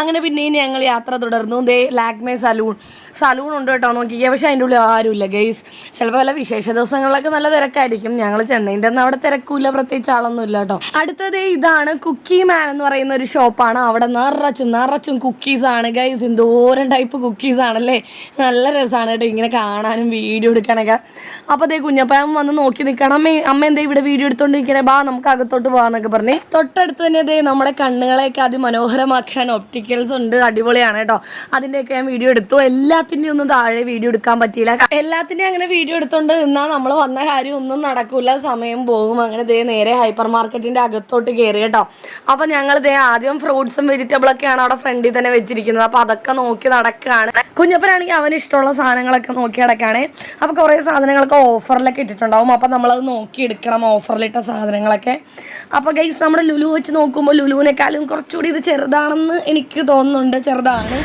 അങ്ങനെ പിന്നെയും ഞങ്ങൾ യാത്ര തുടർന്നു. ദേ ലാക്മേ സലൂൺ. സലൂൺ ഉണ്ട് കേട്ടോ നോക്കിക്കുക പക്ഷേ അതിന്റെ ഉള്ളിൽ ആരുമില്ല ഗെയ്സ്. ചിലപ്പോൾ വല്ല വിശേഷ ദിവസങ്ങളിലൊക്കെ നല്ല തിരക്കായിരിക്കും. ഞങ്ങൾ ചെന്നൈന്റെ അന്ന് അവിടെ തിരക്കൂല പ്രത്യേകിച്ച് ആളൊന്നും ഇല്ല കേട്ടോ. അടുത്തത് ഇതാണ് കുക്കി മാൻ എന്ന് പറയുന്ന ഒരു ഷോപ്പാണ്. അവിടെ നിറച്ചും നിറച്ചും കുക്കീസാണ് ഗൈസ് എന്തോരം ടൈപ്പ് കുക്കീസാണല്ലേ നല്ല രസമാണ് കേട്ടോ ഇങ്ങനെ കാണാനും വീഡിയോ എടുക്കാനൊക്കെ. അപ്പോൾ അതേ കുഞ്ഞപ്പം വന്ന് നോക്കി നിൽക്കണം. അമ്മ അമ്മ എന്താ ഇവിടെ വീഡിയോ എടുത്തോണ്ടിരിക്കണേ? ബാ നമുക്ക് അകത്തോട്ട് പോകാന്നൊക്കെ പറഞ്ഞേ. തൊട്ടടുത്ത് തന്നെ ദേ നമ്മുടെ കണ്ണുകളെയൊക്കെ അതിമനോഹരമാക്കാൻ ഒപ്റ്റിക്കൽസ് ഉണ്ട് അടിപൊളിയാണ് കേട്ടോ. അതിന്റെയൊക്കെ ഞാൻ വീഡിയോ എടുത്തു. എല്ലാത്തിന്റെയും ഒന്നും താഴെ വീഡിയോ എടുക്കാൻ പറ്റിയില്ല. എല്ലാത്തിന്റെയും അങ്ങനെ വീഡിയോ എടുത്തുകൊണ്ട് നിന്നാൽ നമ്മൾ വന്ന കാര്യം ഒന്നും നടക്കില്ല സമയം പോകും. അങ്ങനെ ദേ നേരെ ഹൈപ്പർ മാർക്കറ്റിന്റെ അകത്തോട്ട് കയറി കേട്ടോ. അപ്പോൾ ഞങ്ങൾ ദേ ആദ്യം ഫ്രൂട്ട്സും വെജിറ്റബിളൊക്കെയാണ് അവിടെ ഫ്രണ്ടിൽ തന്നെ വെച്ചിരിക്കുന്നത്. അപ്പോൾ അതൊക്കെ നോക്കി നടക്കുകയാണ് കുഞ്ഞപ്പനാണെങ്കിൽ അവന് ഇഷ്ടമുള്ള സാധനങ്ങളൊക്കെ നോക്കി നടക്കുകയാണ് അപ്പോൾ കുറേ സാധനങ്ങളൊക്കെ ഓഫറിലൊക്കെ ഇട്ടിട്ടുണ്ടാവും. അപ്പോൾ നമ്മളത് നോക്കി എടുക്കണം ഓഫറിലിട്ട സാധനങ്ങളൊക്കെ. അപ്പോൾ ഗൈസ് നമ്മുടെ ലുലു വെച്ച് നോക്കുമ്പോൾ ലുലുവിനേക്കാളും കുറച്ചുകൂടി ഇത് ചെറുതാണെന്ന് എനിക്ക് തോന്നുന്നുണ്ട് ചെറുതാണ്.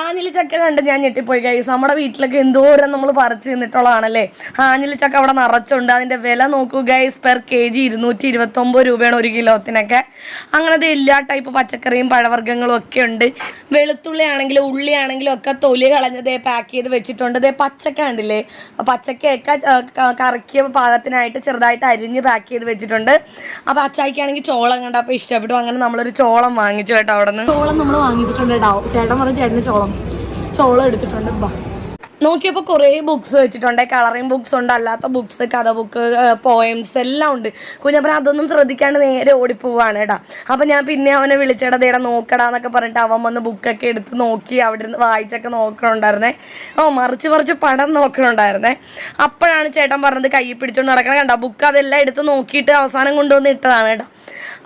ആഞ്ഞിലി ചക്ക കണ്ട് ഞാൻ ഞെട്ടിപ്പോയി ഗൈസ് നമ്മുടെ വീട്ടിലൊക്കെ എന്തോരം നമ്മൾ പറിച്ചു നിന്നിട്ടുള്ളതാണല്ലേ ആഞ്ഞിലി ചക്ക അവിടെ നിറച്ചുണ്ട്. അതിന്റെ വില നോക്കൂ ഗൈസ് പെർ കെ ജി ഇരുന്നൂറ്റി ഇരുപത്തൊമ്പത് രൂപയാണ് ഒരു കിലോത്തിനൊക്കെ. അങ്ങനത്തെ എല്ലാ ടൈപ്പ് പച്ചക്കറിയും പഴവർഗങ്ങളും ഒക്കെ ഉണ്ട്. വെളുത്തുള്ളി ആണെങ്കിലും ഉള്ളി ആണെങ്കിലും ഒക്കെ തൊലി കളഞ്ഞത് പാക്ക് ചെയ്ത് വെച്ചിട്ടുണ്ട്. ദേ പച്ചക്ക ഉണ്ടല്ലേ പച്ചക്കയൊക്കെ കറക്കിയ പാകത്തിനായിട്ട് ചെറുതായിട്ട് അരിഞ്ഞ് പാക്ക് ചെയ്ത് വെച്ചിട്ടുണ്ട്. അപ്പോൾ അച്ചായിക്കാണെങ്കിൽ ചോളം കണ്ടപ്പോൾ ഇഷ്ടപ്പെട്ടു അങ്ങനെ നമ്മളൊരു ചോളം വാങ്ങിച്ചു കേട്ടോ അവിടെ നിന്ന് ചോളം നമ്മൾ വാങ്ങിച്ചിട്ടുണ്ട് കേട്ടോ ചേട്ടൻ പറഞ്ഞു ചേട്ടന് ചോളം ചോളം എടുത്തിട്ടുണ്ട്. ബാ. നോക്കിയപ്പോൾ കുറേ ബുക്സ് വെച്ചിട്ടുണ്ട്. കളറിങ് ബുക്സ് ഉണ്ട് അല്ലാത്ത ബുക്സ് കഥ ബുക്ക് പോയംസ് എല്ലാം ഉണ്ട്. കുഞ്ഞപ്പൻ അതൊന്നും ശ്രദ്ധിക്കാണ്ട് നേരെ ഓടിപ്പോവാണ് കേട്ടോ അപ്പം ഞാൻ പിന്നെ അവനെ വിളിച്ചേടാ ദേടാ നോക്കടാ എന്നൊക്കെ പറഞ്ഞിട്ട് അവൻ വന്ന് ബുക്കൊക്കെ എടുത്ത് നോക്കി അവിടെ നിന്ന് വായിച്ചൊക്കെ നോക്കണുണ്ടായിരുന്നേ. ഓ മറിച്ച് മറിച്ച് പടം നോക്കണുണ്ടായിരുന്നേ. അപ്പോഴാണ് ചേട്ടൻ പറഞ്ഞത് കൈ പിടിച്ചോണ്ട് നടക്കണം കണ്ട? ബുക്ക് അതെല്ലാം എടുത്ത് നോക്കിയിട്ട് അവസാനം കൊണ്ടുവന്ന് ഇട്ടതാണ് കേട്ടോ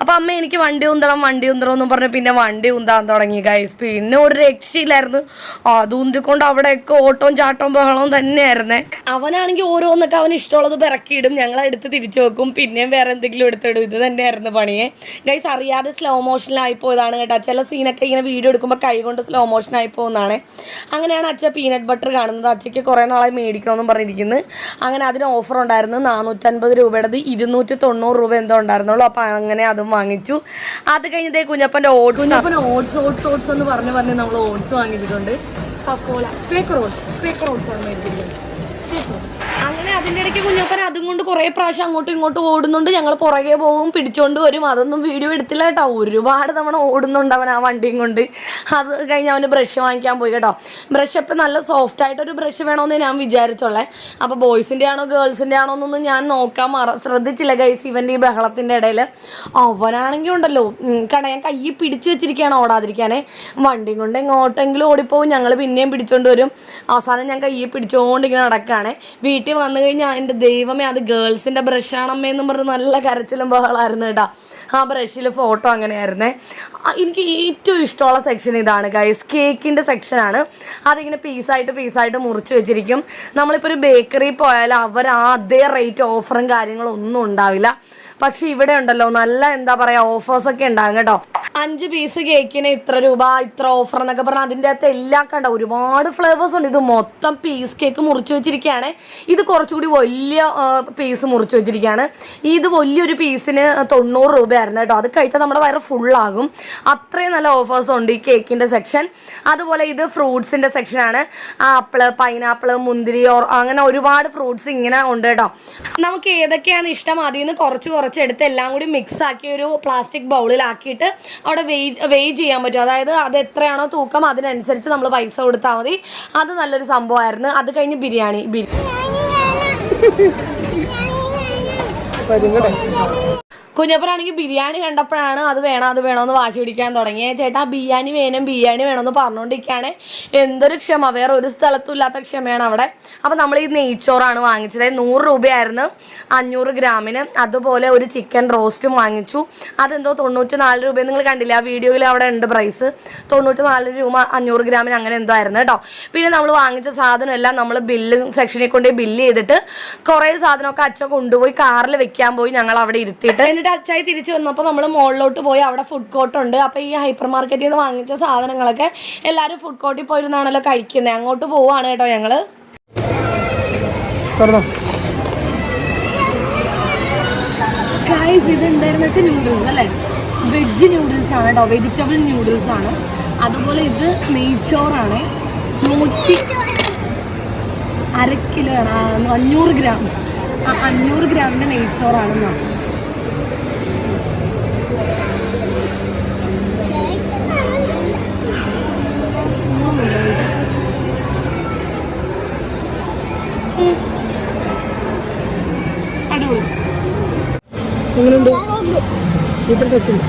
അപ്പം അമ്മ എനിക്ക് വണ്ടി ഉന്തളം വണ്ടി ഉന്തളം എന്നും പറഞ്ഞ് പിന്നെ വണ്ടി ഉന്താൻ തുടങ്ങി ഗൈസ് പിന്നെ ഒരു രക്ഷയില്ലായിരുന്നു. അത് ഉന്തിക്കൊണ്ട് അവിടെയൊക്കെ ഓട്ടവും ചാട്ടവും ബഹളവും തന്നെയായിരുന്നേ. അവനാണെങ്കിൽ ഓരോന്നൊക്കെ അവന് ഇഷ്ടമുള്ളത് പിറക്കിയിടും. ഞങ്ങൾ എടുത്ത് തിരിച്ചു വെക്കും. പിന്നെയും വേറെ എന്തെങ്കിലും എടുത്തിടും. ഇത് തന്നെയായിരുന്നു പണിയെ. ഗൈസ് അറിയാതെ സ്ലോ മോഷനിലായി പോയതാണ് കേട്ടോ. ചില സീനൊക്കെ ഇങ്ങനെ വീഡിയോ എടുക്കുമ്പോൾ കൈ കൊണ്ട് സ്ലോ മോഷനായി പോകുന്നതാണ്. അങ്ങനെയാണ് അച്ഛ പീനട്ട് ബട്ടർ കാണുന്നത്. അച്ഛയ്ക്ക് കുറേ നാളായി മേടിക്കണമെന്നും പറഞ്ഞിരിക്കുന്നത് അങ്ങനെ അതിന് ഓഫർ ഉണ്ടായിരുന്നു. നാനൂറ്റൻപത് രൂപയുടെ ഇരുന്നൂറ്റി തൊണ്ണൂറ് രൂപ എന്തോ ഉണ്ടായിരുന്നുള്ളൂ. അപ്പോൾ അങ്ങനെ അതും വാങ്ങിച്ചു. അത് കഴിഞ്ഞതേ കുഞ്ഞപ്പന്റെ oats Kunjappan oats oats oats എന്ന് പറഞ്ഞ് പറഞ്ഞ് നമ്മൾ ഓട്സ് വാങ്ങിച്ചിട്ടുണ്ട്. സപ്പോല പേക്കർ ഓട്സ് പേക്കർ ഓട്സ് ആണ് അങ്ങനെ അതിന്റെ ഇടയ്ക്ക് കുഞ്ഞപ്പൻ അതും കൊണ്ട് കുറേ പ്രാവശ്യം അങ്ങോട്ടും ഇങ്ങോട്ടും ഓടുന്നുണ്ട്. ഞങ്ങൾ പുറകെ പോകും പിടിച്ചുകൊണ്ട് വരും. അതൊന്നും വീഡിയോ എടുത്തില്ല കേട്ടോ. ഒരുപാട് തവണ ഓടുന്നുണ്ട് അവൻ ആ വണ്ടിയും കൊണ്ട്. അത് കഴിഞ്ഞ് അവന് ബ്രഷ് വാങ്ങിക്കാൻ പോയി കേട്ടോ. ബ്രഷ് ഇപ്പം നല്ല സോഫ്റ്റ് ആയിട്ടൊരു ബ്രഷ് വേണമെന്ന് ഞാൻ വിചാരിച്ചോളേ. അപ്പോൾ ബോയ്സിന്റെ ആണോ ഗേൾസിന്റെ ആണോ എന്നൊന്നും ഞാൻ നോക്കാൻ മറ ശ്രദ്ധിച്ചില്ല ഗൈസ് ഇവന്റെ ഈ ബഹളത്തിന്റെ ഇടയിൽ അവനാണെങ്കിൽ ഉണ്ടല്ലോ കട ഞാൻ കൈ പിടിച്ച് വെച്ചിരിക്കുകയാണ് ഓടാതിരിക്കാനേ. വണ്ടിയും കൊണ്ട് എങ്ങോട്ടെങ്കിലും ഓടിപ്പോവും. ഞങ്ങൾ പിന്നെയും പിടിച്ചോണ്ട് വരും. അവസാനം ഞാൻ കയ്യിൽ പിടിച്ചോണ്ടിങ്ങനെ നടക്കുകയാണ് വീട്ടിൽ വന്നു കഴിഞ്ഞാൽ എന്റെ ദൈവമേ അത് ഗേൾസിന്റെ ബ്രഷാണമ്മേ എന്നും പറഞ്ഞ് നല്ല കരച്ചിലും ബഹളമായിരുന്നു കേട്ടോ. ആ ബ്രഷിൽ ഫോട്ടോ അങ്ങനെയായിരുന്നേ. എനിക്ക് ഏറ്റവും ഇഷ്ടമുള്ള സെക്ഷൻ ഇതാണ് ഗൈസ് കേക്കിന്റെ സെക്ഷനാണ്. അതിങ്ങനെ പീസായിട്ട് പീസായിട്ട് മുറിച്ച് വെച്ചിരിക്കും. നമ്മളിപ്പോൾ ഒരു ബേക്കറി പോയാൽ അവർ അതേ റേറ്റ് ഓഫറും കാര്യങ്ങളും ഒന്നും ഉണ്ടാവില്ല. പക്ഷെ ഇവിടെ ഉണ്ടല്ലോ നല്ല എന്താ പറയാ ഓഫേഴ്സ് ഒക്കെ ഉണ്ടാകും കേട്ടോ. അഞ്ച് പീസ് കേക്കിന് ഇത്ര രൂപ ഇത്ര ഓഫർ എന്നൊക്കെ പറഞ്ഞാൽ അതിന്റെ അകത്ത് എല്ലാം കണ്ട ഒരുപാട് ഫ്ലേവേഴ്സ് ഉണ്ട്. ഇത് മൊത്തം പീസ് കേക്ക് മുറിച്ച് വെച്ചിരിക്കുകയാണ്. ഇത് കുറച്ചുകൂടി വലിയ പീസ് മുറിച്ച് വെച്ചിരിക്കുകയാണ്. ഇത് വലിയൊരു പീസിന് തൊണ്ണൂറ് രൂപയായിരുന്നു കേട്ടോ. അത് കഴിച്ചാൽ നമ്മുടെ വയറ് ഫുള്ളാകും അത്രയും നല്ല ഓഫേഴ്സ് ഉണ്ട് ഈ കേക്കിന്റെ സെക്ഷൻ അതുപോലെ ഇത് ഫ്രൂട്ട്സിന്റെ സെക്ഷനാണ് ആപ്പിൾ പൈനാപ്പിൾ മുന്തിരി അങ്ങനെ ഒരുപാട് ഫ്രൂട്ട്സ് ഇങ്ങനെ ഉണ്ട് കേട്ടോ. നമുക്ക് ഏതൊക്കെയാണ് ഇഷ്ടം? അതിൽ നിന്ന് കുറച്ച് എടുത്ത് എല്ലാം കൂടി മിക്സ് ആക്കി ഒരു പ്ലാസ്റ്റിക് ബൗളിലാക്കിയിട്ട് അവിടെ വെയ് വെയ് ചെയ്യാൻ പറ്റും. അതായത് അത് എത്രയാണോ തൂക്കം അതിനനുസരിച്ച് നമ്മൾ പൈസ കൊടുത്താൽ മതി. അത് നല്ലൊരു സംഭവമായിരുന്നു. അത് കഴിഞ്ഞ് ബിരിയാണി. ബിരിയാണി കുഞ്ഞപ്പനാണെങ്കിൽ ബിരിയാണി കണ്ടപ്പോഴാണ് അത് വേണം അത് വേണമെന്ന് വാശി പിടിക്കാൻ തുടങ്ങിയത് ചേട്ടാ ബിരിയാണി വേണം ബിരിയാണി വേണമെന്ന് പറഞ്ഞുകൊണ്ടിരിക്കുകയാണ് എന്തൊരു ക്ഷമ വേറെ ഒരു സ്ഥലത്തും ഇല്ലാത്ത ക്ഷമയാണ് അവിടെ. അപ്പോൾ നമ്മൾ ഈ നെയ്ച്ചോറാണ് വാങ്ങിച്ചത്. നൂറ് രൂപയായിരുന്നു അഞ്ഞൂറ് ഗ്രാമിന്. അതുപോലെ ഒരു ചിക്കൻ റോസ്റ്റും വാങ്ങിച്ചു. അതെന്തോ തൊണ്ണൂറ്റി നാല് രൂപ. നിങ്ങൾ കണ്ടില്ല ആ വീഡിയോയിൽ അവിടെ ഉണ്ട് പ്രൈസ് തൊണ്ണൂറ്റി നാല് രൂപ അഞ്ഞൂറ് ഗ്രാമിന് അങ്ങനെ എന്തോ ആയിരുന്നു കേട്ടോ. പിന്നെ നമ്മൾ വാങ്ങിച്ച സാധനം എല്ലാം നമ്മൾ ബില്ല് സെക്ഷനിൽ കൊണ്ട് ബില്ല് ചെയ്തിട്ട് കുറേ സാധനമൊക്കെ അച്ഛൻ കൊണ്ടുപോയി കാറിൽ വെക്കാൻ പോയി ഞങ്ങൾ അവിടെ ഇരുത്തിയിട്ട്. എന്നിട്ട് അച്ചായി തിരിച്ചു വന്നപ്പോൾ നമ്മൾ മുകളിലോട്ട് പോയി അവിടെ ഫുഡ് കോർട്ട് ഉണ്ട്. അപ്പോൾ ഈ ഹൈപ്പർ മാർക്കറ്റിൽ നിന്ന് വാങ്ങിച്ച സാധനങ്ങളൊക്കെ എല്ലാവരും ഫുഡ് കോർട്ടിൽ പോയിരുന്നാണല്ലോ കഴിക്കുന്നത് അങ്ങോട്ട് പോവാണ് കേട്ടോ ഞങ്ങൾ ഗൈസ് ഇത് എന്തായിരുന്നു വെച്ചാൽ നൂഡിൽസ് അല്ലേ? വെജ് ന്യൂഡിൽസ് ആണ് കേട്ടോ വെജിറ്റബിൾ ന്യൂഡിൽസ് ആണ്. അതുപോലെ ഇത് നെയ്ച്ചോറാണ്. നൂറ്റി അര കിലോ അഞ്ഞൂറ് ഗ്രാം. അഞ്ഞൂറ് ഗ്രാമിന്റെ നെയ്ച്ചോറാണെന്ന്. എങ്ങനെയുണ്ട്? സൂപ്പർ ടേസ്റ്റ് ഉണ്ട്?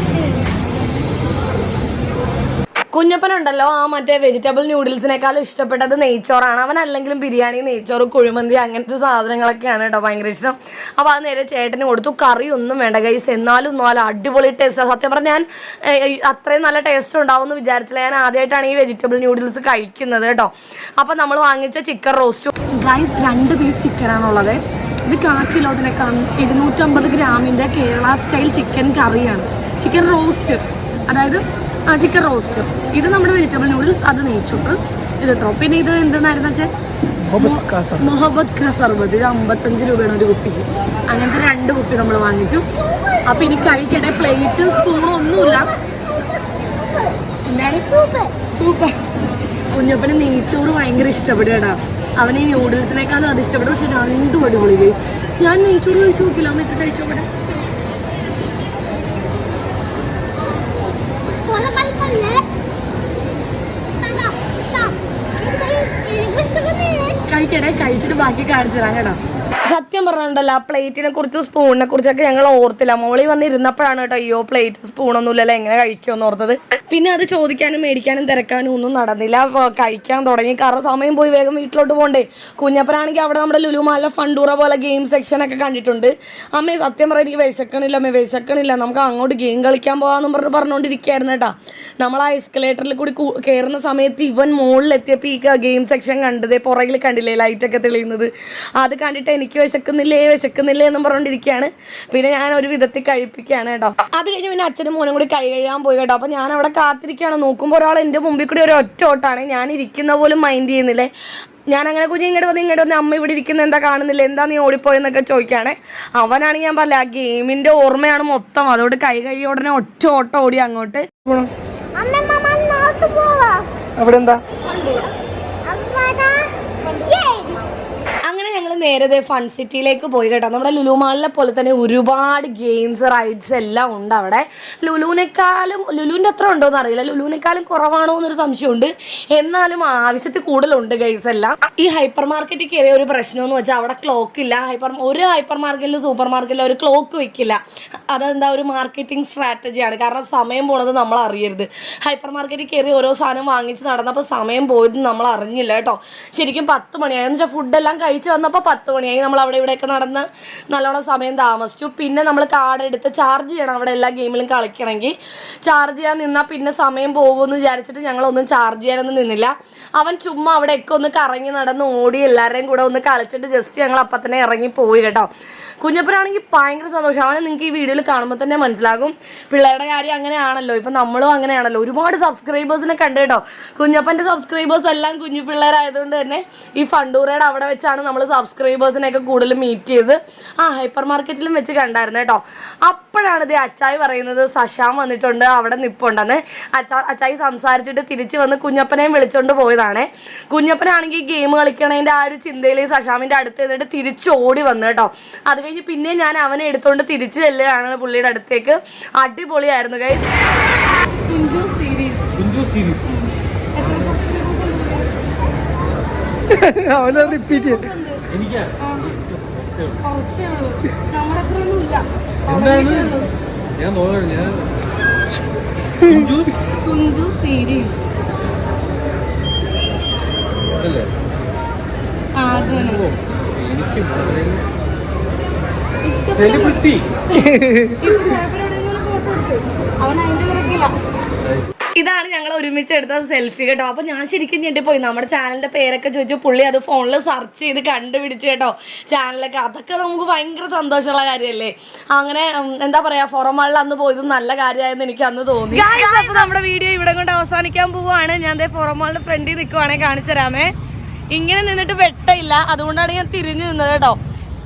കുഞ്ഞപ്പനുണ്ടല്ലോ ആ മറ്റേ വെജിറ്റബിൾ നൂഡിൽസിനേക്കാളും ഇഷ്ടപ്പെട്ടത് നെയ്ച്ചോറാണ്. അവൻ അല്ലെങ്കിലും ബിരിയാണി നെയ്ച്ചോറ് കുഴിമന്തി അങ്ങനത്തെ സാധനങ്ങളൊക്കെയാണ് കേട്ടോ ഭയങ്കര ഇഷ്ടം. അപ്പോൾ അത് നേരെ ചേട്ടന് കൊടുത്തു. കറി ഒന്നും വേണ്ട കൈസ് എന്നാലും നല്ല അടിപൊളി ടേസ്റ്റ് സത്യം പറഞ്ഞാൽ ഞാൻ അത്രയും നല്ല ടേസ്റ്റ് ഉണ്ടാവും എന്ന് വിചാരിച്ചില്ല. ഞാൻ ആദ്യമായിട്ടാണ് ഈ വെജിറ്റബിൾ നൂഡിൽസ് കഴിക്കുന്നത് കേട്ടോ. അപ്പോൾ നമ്മൾ വാങ്ങിച്ച ചിക്കൻ റോസ്റ്റും ഗൈസ് രണ്ട് പീസ് ചിക്കനാണുള്ളത് ഇത് കാ കിലോത്തിനൊക്കെ ഇരുന്നൂറ്റമ്പത് ഗ്രാമിന്റെ കേരള സ്റ്റൈൽ ചിക്കൻ കറിയാണ് ചിക്കൻ റോസ്റ്റ് അതായത് ആ ചിക്കൻ റോസ്റ്റ് ഇത് നമ്മുടെ വെജിറ്റബിൾ നൂഡിൽസ് അത് നെയ്ച്ചോറ്. ഇത് എത്ര പിന്നെ ഇത് എന്തെന്നായിരുന്നു വെച്ചാൽ മുഹബത്ത് ഖാ സർബത്ത്. ഇത് അമ്പത്തഞ്ച് രൂപയാണ് ഒരു കുപ്പിക്ക് അങ്ങനത്തെ രണ്ട് കുപ്പി നമ്മൾ വാങ്ങിച്ചു. അപ്പൊ ഇനി കഴിക്കട്ടെ. പ്ലേറ്റ് സ്പൂണും ഒന്നുമില്ല. എന്താണ്? സൂപ്പർ സൂപ്പർ കുഞ്ഞപ്പന് നെയ്ച്ചോറ് ഭയങ്കര ഇഷ്ടപ്പെടുകടാ. അവന് ഈ നൂഡിൽസിനേക്കാളും അത് ഇഷ്ടപ്പെടും. പക്ഷെ രണ്ടും അടിപൊളി ഗൈസ് ഞാൻ നെയ്ച്ചോറ് കഴിച്ചു നോക്കില്ല. അവൻ കഴിച്ചു നോക്കട്ടെ ഇവിടെ കഴിക്കട്ടെ കഴിച്ചിട്ട് ബാക്കി കാണിച്ചു തരാം കേട്ടോ. സത്യം പറഞ്ഞിട്ടുണ്ടല്ലോ ആ പ്ലേറ്റിനെ കുറിച്ചും സ്പൂണിനെ കുറിച്ചൊക്കെ ഞങ്ങൾ ഓർത്തില്ല. മോളി വന്നിരുന്നപ്പോഴാണ് കേട്ടോ അയ്യോ പ്ലേറ്റ് സ്പൂണൊന്നും ഇല്ലല്ലോ എങ്ങനെ കഴിക്കുമെന്ന് ഓർത്തത്. പിന്നെ അത് ചോദിക്കാനും മേടിക്കാനും തിരക്കാനും ഒന്നും നടന്നില്ല. കഴിക്കാൻ തുടങ്ങി. കാരണം സമയം പോയി വേഗം വീട്ടിലോട്ട് പോകണ്ടേ. കുഞ്ഞപ്പനാണെങ്കിൽ അവിടെ നമ്മുടെ ലുലുമാല ഫണ്ടൂറ പോലെ ഗെയിം സെക്ഷൻ ഒക്കെ കണ്ടിട്ടുണ്ട്. അമ്മ സത്യം പറയാൻ എനിക്ക് വിശക്കണില്ല അമ്മ വിശക്കണില്ല. നമുക്ക് അങ്ങോട്ട് ഗെയിം കളിക്കാൻ പോകാമെന്നും പറഞ്ഞ് പറഞ്ഞുകൊണ്ടിരിക്കുകയായിരുന്നു കേട്ടോ. നമ്മൾ ആ എസ്കലേറ്ററിൽ കൂടി കയറുന്ന സമയത്ത് ഇവൻ മുകളിലെത്തിയപ്പോൾ ഈ ഗെയിം സെക്ഷൻ കണ്ടത് പുറകിൽ കണ്ടില്ലേ ലൈറ്റൊക്കെ തെളിയുന്നത്. അത് കണ്ടിട്ട് എനിക്ക് വിശക്കുന്നില്ലേ വിശക്കുന്നില്ലേ എന്നും പറഞ്ഞുകൊണ്ടിരിക്കുകയാണ് പിന്നെ ഞാൻ ഒരു വിധത്തിൽ കഴിപ്പിക്കുകയാണ് കേട്ടോ. അത് കഴിഞ്ഞ് പിന്നെ അച്ഛനും മോനും കൂടി കൈ കഴുകാൻ പോയി കേട്ടോ. അപ്പോൾ ഞാൻ അവിടെ കാത്തിരിക്കുകയാണ്. നോക്കുമ്പോൾ ഒരാൾ എന്റെ മുമ്പിൽ കൂടി ഒരു ഒറ്റ ഓട്ടാണ്. ഞാൻ ഇരിക്കുന്ന പോലും മൈൻഡ് ചെയ്യുന്നില്ലേ? ഞാൻ അങ്ങനെ കുഞ്ഞ് ഇങ്ങോട്ട് വന്ന് ഇങ്ങോട്ട് വന്ന് അമ്മ ഇവിടെ ഇരിക്കുന്ന എന്താ കാണുന്നില്ല? എന്താ നീ ഓടിപ്പോയെന്നൊക്കെ ചോദിക്കുകയാണ്. അവനാണ് ഞാൻ പറഞ്ഞ ആ ഗെയിമിന്റെ ഓർമ്മയാണ് മൊത്തം. അതോട് കൈ കൈ ഉടനെ ഒറ്റ ഓട്ടം ഓടി അങ്ങോട്ട്. അമ്മ മമ്മ പോവാ. അവിടെ എന്താ അങ്ങനെ ഞങ്ങൾ നേരെ ഫൺ സിറ്റിയിലേക്ക് പോയി കേട്ടോ. നമ്മുടെ ലുലു മാളിലെ പോലെ തന്നെ ഒരുപാട് ഗെയിംസ് റൈഡ്സ് എല്ലാം ഉണ്ട് അവിടെ. ലുലുവിനേക്കാളും ലുലുവിന്റെ അത്ര ഉണ്ടോ എന്ന് അറിയില്ല. ലുലുവിനേക്കാളും കുറവാണോ എന്നൊരു സംശയമുണ്ട്. എന്നാലും ആവശ്യത്തിൽ കൂടുതലുണ്ട് ഗെയിംസ് എല്ലാം. ഈ ഹൈപ്പർ മാർക്കറ്റിൽ കയറിയ ഒരു പ്രശ്നം എന്ന് വെച്ചാൽ അവിടെ ക്ലോക്ക് ഇല്ല. ഹൈപ്പർ ഒരു ഹൈപ്പർ മാർക്കറ്റിലും സൂപ്പർ മാർക്കറ്റിലും ഒരു ക്ലോക്ക് വെക്കില്ല. അതെന്താ ഒരു മാർക്കറ്റിംഗ് സ്ട്രാറ്റജിയാണ് കാരണം സമയം പോണത് നമ്മൾ അറിയരുത്. ഹൈപ്പർ മാർക്കറ്റിൽ കയറി ഓരോ സാധനം വാങ്ങിച്ച് നടന്നപ്പോൾ സമയം പോയത് നമ്മൾ അറിഞ്ഞില്ല കേട്ടോ. ശരിക്കും പത്ത് മണിയായെന്ന് വെച്ചാൽ ഫുഡെല്ലാം കഴിച്ച് വന്നപ്പോൾ പത്ത് മണിയായി നമ്മൾ അവിടെ ഇവിടെയൊക്കെ നടന്ന് നല്ലോണം സമയം താമസിച്ചു. പിന്നെ നമ്മൾ കാർഡ് എടുത്ത് ചാർജ് ചെയ്യണം. അവിടെ എല്ലാ ഗെയിമിലും കളിക്കണമെങ്കിൽ. ചാർജ് ചെയ്യാൻ നിന്നാൽ പിന്നെ സമയം പോകുമെന്ന് വിചാരിച്ചിട്ട് ഞങ്ങളൊന്നും ചാർജ് ചെയ്യാനൊന്നും നിന്നില്ല. അവൻ ചുമ്മാ അവിടെയൊക്കെ ഒന്ന് കറങ്ങി നടന്ന് ഓടി എല്ലാവരുടെയും കൂടെ ഒന്ന് കളിച്ചിട്ട് ജസ്റ്റ് ഞങ്ങൾ അപ്പം തന്നെ ഇറങ്ങി പോയി കേട്ടോ. കുഞ്ഞപ്പനാണെങ്കിൽ ഭയങ്കര സന്തോഷം. അവനെ നിങ്ങൾക്ക് ഈ വീഡിയോയിൽ കാണുമ്പോൾ തന്നെ മനസ്സിലാകും. പിള്ളേരുടെ കാര്യം അങ്ങനെയാണല്ലോ. ഇപ്പം നമ്മളും അങ്ങനെയാണല്ലോ. ഒരുപാട് സബ്സ്ക്രൈബേഴ്സിനെ കണ്ടു കേട്ടോ. കുഞ്ഞപ്പന്റെ സബ്സ്ക്രൈബേഴ്സ് എല്ലാം കുഞ്ഞു പിള്ളേരായതുകൊണ്ട് തന്നെ ഈ ഫണ്ടൂറയുടെ അവിടെ വെച്ചാണ് നമ്മൾ സബ്സ്ക്രൈബേഴ്സിനെയൊക്കെ കൂടുതൽ മീറ്റ് ചെയ്ത് ആ ഹൈപ്പർ മാർക്കറ്റിലും വെച്ച് കണ്ടായിരുന്നു കേട്ടോ. അപ്പോഴാണ് ഇത് അച്ചായി പറയുന്നത് സഷാം വന്നിട്ടുണ്ട് അവിടെ നിപ്പുണ്ടെന്ന്. അച്ചാ അച്ചായി സംസാരിച്ചിട്ട് തിരിച്ച് വന്ന് കുഞ്ഞപ്പനെയും വിളിച്ചുകൊണ്ട് പോയതാണ്. കുഞ്ഞപ്പനാണെങ്കിൽ ഗെയിം കളിക്കണതിന്റെ ആ ഒരു ചിന്തയിൽ സശാമിന്റെ അടുത്ത് നിന്നിട്ട് തിരിച്ച് ഓടി വന്നു കേട്ടോ. അത് കഴിഞ്ഞ് പിന്നെ ഞാൻ അവനെ എടുത്തുകൊണ്ട് തിരിച്ചു ചെല്ലുകയാണ് പുള്ളിയുടെ അടുത്തേക്ക്. അടിപൊളിയായിരുന്നു ഗൈസ് *laughs* അവനെ റിപ്പീറ്റ് ഞാൻ സീരീസ് *laughs* അല്ലേ എനിക്ക് വളരെ സെലിബ്രിറ്റി അവൻ അതിന്റെ പിറകില ഇതാണ് ഞങ്ങൾ ഒരുമിച്ച് എടുത്ത സെൽഫി കേട്ടോ. അപ്പൊ ഞാൻ ശരിക്കും ഞെട്ടിപ്പോയി നമ്മുടെ ചാനലിന്റെ പേരൊക്കെ ചോദിച്ചു പുള്ളി അത് ഫോണിൽ സെർച്ച് ചെയ്ത് കണ്ടുപിടിച്ച് കേട്ടോ ചാനലൊക്കെ അതൊക്കെ നമുക്ക് ഭയങ്കര സന്തോഷമുള്ള കാര്യല്ലേ അങ്ങനെ എന്താ പറയാ ഫോറമാളിൽ അന്ന് പോയത് നല്ല കാര്യമായെന്ന് എനിക്ക് അന്ന് തോന്നി. അപ്പൊ നമ്മുടെ വീഡിയോ ഇവിടെ കൊണ്ട് അവസാനിക്കാൻ പോവുകയാണ്. ഞാൻ ദേ ഫോറമാളിന്റെ ഫ്രണ്ടിൽ നിൽക്കുവാണെങ്കിൽ കാണിച്ചു തരാമേ ഇങ്ങനെ നിന്നിട്ട് വെട്ടയില്ല. അതുകൊണ്ടാണ് ഞാൻ തിരിഞ്ഞു നിന്നത് കേട്ടോ.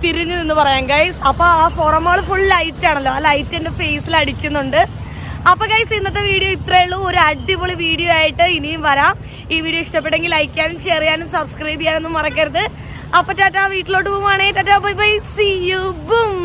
തിരിഞ്ഞു നിന്ന് പറയാം ഗൈസ് അപ്പൊ ആ ഫോറമോൾ ഫുൾ ലൈറ്റ് ആണല്ലോ. ആ ലൈറ്റ് എന്റെ ഫേസിൽ അടിക്കുന്നുണ്ട്. അപ്പൊ ഗൈസ് ഇന്നത്തെ വീഡിയോ ഇത്രയേ ഉള്ളൂ. ഒരു അടിപൊളി വീഡിയോ ആയിട്ട് ഇനിയും വരാം. ഈ വീഡിയോ ഇഷ്ടപ്പെട്ടെങ്കിൽ ലൈക്ക് ചെയ്യാനും ഷെയർ ചെയ്യാനും സബ്സ്ക്രൈബ് ചെയ്യാനൊന്നും മറക്കരുത്. അപ്പൊ ടാറ്റ വീട്ടിലോട്ട് പോവാണേ tata bye bye see you boom